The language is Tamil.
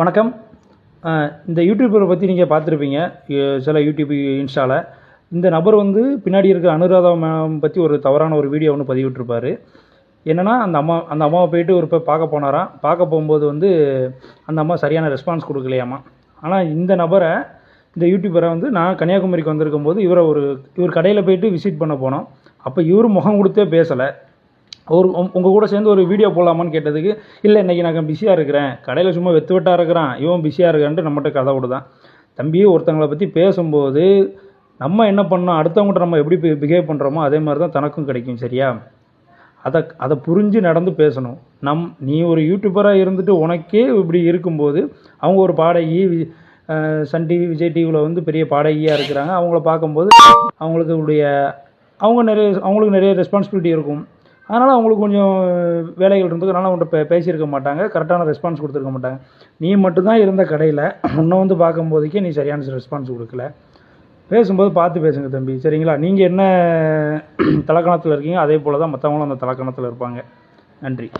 வணக்கம். இந்த யூடியூபரை பற்றி நீங்கள் பார்த்துருப்பீங்க. சில யூடியூப் இன்ஸ்டாவில் இந்த நபர் வந்து பின்னாடி இருக்க அனுராதா மேம் பற்றி ஒரு தவறான ஒரு வீடியோ ஒன்று பதிவிட்டிருப்பாரு. என்னன்னா அந்த அம்மா அந்த அம்மாவை போயிட்டு ஒரு இப்போ பார்க்க போனாராம் பார்க்க போகும்போது வந்து அந்த அம்மா சரியான ரெஸ்பான்ஸ் கொடுக்கலையாமா? ஆனால் இந்த நபரை இந்த யூடியூபரை வந்து நான் கன்னியாகுமரிக்கு வந்திருக்கும் போது இவரை ஒரு இவர் கடையில் போயிட்டு விசிட் பண்ண போனோம். அப்போ இவர் முகம் கொடுத்தே பேசலை. ஒரு உங்கள் கூட சேர்ந்து ஒரு வீடியோ போடலாமான்னு கேட்டதுக்கு இல்லை இன்றைக்கி நான் பிஸியாக இருக்கிறேன். கடையில் சும்மா வெத்து வெட்டாக இருக்கிறான். இவன் பிஸியாக இருக்கான்ட்டு நம்மகிட்ட கதை விடுதான். தம்பி ஒருத்தங்களை பற்றி பேசும்போது நம்ம என்ன பண்ணோம்? அடுத்தவங்ககிட்ட நம்ம எப்படி பிஹேவ் பண்ணுறோமோ அதே மாதிரி தான் தனக்கும் கிடைக்கும் சரியா? அதை அதை புரிஞ்சு நடந்து பேசணும். நம் நீ ஒரு யூடியூபராக இருந்துட்டு உனக்கே இப்படி இருக்கும்போது அவங்க ஒரு பாடகி வி- சன் டிவி விஜய் டிவியில் வந்து பெரிய பாடகியாக இருக்கிறாங்க. அவங்கள பார்க்கும்போது அவங்களுக்கு உடைய அவங்க நிறைய அவங்களுக்கு நிறைய ரெஸ்பான்சிபிலிட்டி இருக்கும். அதனால் அவங்களுக்கு கொஞ்சம் வேலைகள் இருந்ததுனால அவங்க பே பேசியிருக்க மாட்டாங்க. கரெக்டான ரெஸ்பான்ஸ் கொடுத்துருக்க மாட்டாங்க. நீ மட்டும்தான் இருந்த கடையில் உன்னை வந்து பார்க்கும்போதுக்கே நீ சரியான ரெஸ்பான்ஸ் கொடுக்கல. பேசும்போது பார்த்து பேசுங்க தம்பி. சரிங்களா? நீங்கள் என்ன தலக்கணத்தில் இருக்கீங்க அதே போல் தான் மற்றவங்களும் அந்த தலக்கணத்தில் இருப்பாங்க. நன்றி.